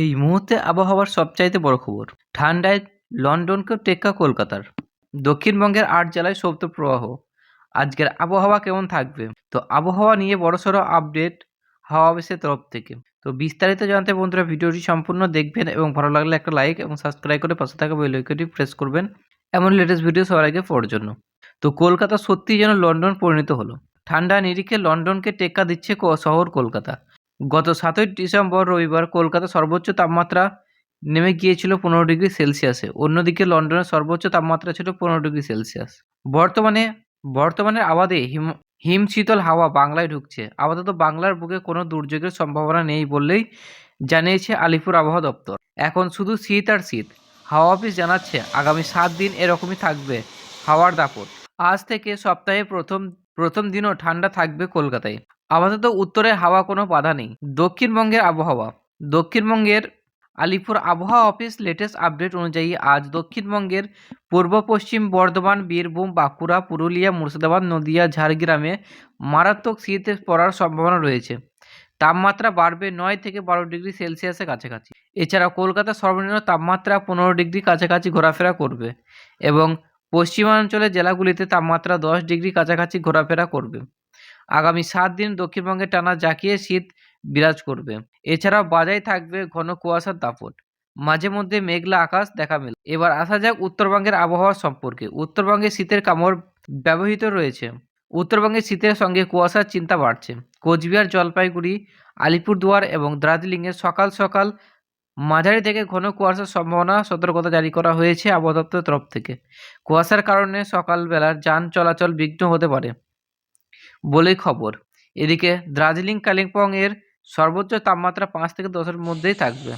এই মুহূর্তে আবহাওয়ার সবচাইতে বড় খবর। ঠান্ডায় লন্ডনকেও টেক্কা কলকাতার। দক্ষিণবঙ্গের আট জেলায় শৈত্যপ্রবাহ আজকের আবহাওয়া কেমন থাকবে? তো আবহাওয়া নিয়ে বড়সড় আপডেট হাওয়া অফিসের তরফ থেকে। তো বিস্তারিত জানতে বন্ধুরা ভিডিওটি সম্পূর্ণ দেখবেন এবং ভালো লাগলে একটা লাইক এবং সাবস্ক্রাইব করে পাশে থাকা বেল আইকনটি প্রেস করবেন। এমন লেটেস্ট ভিডিও সবার আগে পড়ার জন্য। তো কলকাতা সত্যিই যেন লন্ডন পরিণত হলো। ঠান্ডা নিরিখে লন্ডনকে টেক্কা দিচ্ছে শহর কলকাতা। গত সাতই ডিসেম্বর রবিবার কলকাতা সর্বোচ্চ তাপমাত্রা নেমে গিয়েছিল পনেরো ডিগ্রি সেলসিয়াসে। অন্যদিকে লন্ডনের সর্বোচ্চ তাপমাত্রা ছিল পনেরো ডিগ্রি সেলসিয়াস। বর্তমানে, বর্তমানের আবাদে হিম হিম শীতল হাওয়া বাংলায় ঢুকছে। আপাতত বাংলার বুকে কোনো দুর্যোগের সম্ভাবনা নেই বললেই জানিয়েছে আলিপুর আবহাওয়া দপ্তর। এখন শুধু শীত আর শীত। হাওয়া অফিস জানাচ্ছে, আগামী সাত দিন এরকমই থাকবে হাওয়ার দাপট। আজ থেকে সপ্তাহে প্রথম প্রথম দিনও ঠান্ডা থাকবে কলকাতায়। আপাতত উত্তরে হাওয়া কোনো বাধা নেই। দক্ষিণবঙ্গের আবহাওয়া। দক্ষিণবঙ্গের আলিপুর আবহাওয়া অফিস লেটেস্ট আপডেট অনুযায়ী আজ দক্ষিণবঙ্গের পূর্ব পশ্চিম বর্ধমান, বীরভূম, বাঁকুড়া, পুরুলিয়া, মুর্শিদাবাদ, নদিয়া, ঝাড়গ্রামে মারাত্মক শীত পড়ার সম্ভাবনা রয়েছে। তাপমাত্রা বাড়বে নয় থেকে বারো ডিগ্রি সেলসিয়াসের কাছাকাছি। এছাড়া কলকাতা সর্বনিম্ন তাপমাত্রা পনেরো ডিগ্রি কাছাকাছি ঘোরাফেরা করবে এবং পশ্চিমাঞ্চলের জেলাগুলিতে তাপমাত্রা দশ ডিগ্রি কাছাকাছি ঘোরাফেরা করবে। আগামী সাত দিন দক্ষিণবঙ্গে টানা জাঁকিয়ে শীত বিরাজ করবে। এছাড়াও বাজায় থাকবে ঘন কুয়াশার দাপট। মাঝে মধ্যে মেঘলা আকাশ দেখা মেলে। এবার আসা যাক উত্তরবঙ্গের আবহাওয়া সম্পর্কে। উত্তরবঙ্গে শীতের কামড় ব্যবহৃত রয়েছে। উত্তরবঙ্গে শীতের সঙ্গে কুয়াশার চিন্তা বাড়ছে। কোচবিহার, জলপাইগুড়ি, আলিপুরদুয়ার এবং দার্জিলিংয়ে সকাল সকাল মাঝারি থেকে ঘন কুয়াশার সম্ভাবনা সতর্কতা জারি করা হয়েছে আবহাওয়া দপ্তরের তরফ থেকে। কুয়াশার কারণে সকালবেলার যান চলাচল বিঘ্ন হতে পারে বলেই খবর। এদিকে দার্জিলিং কালিম্পং এর সর্বোচ্চ তাপমাত্রা পাঁচ থেকে দশের মধ্যেই থাকবে।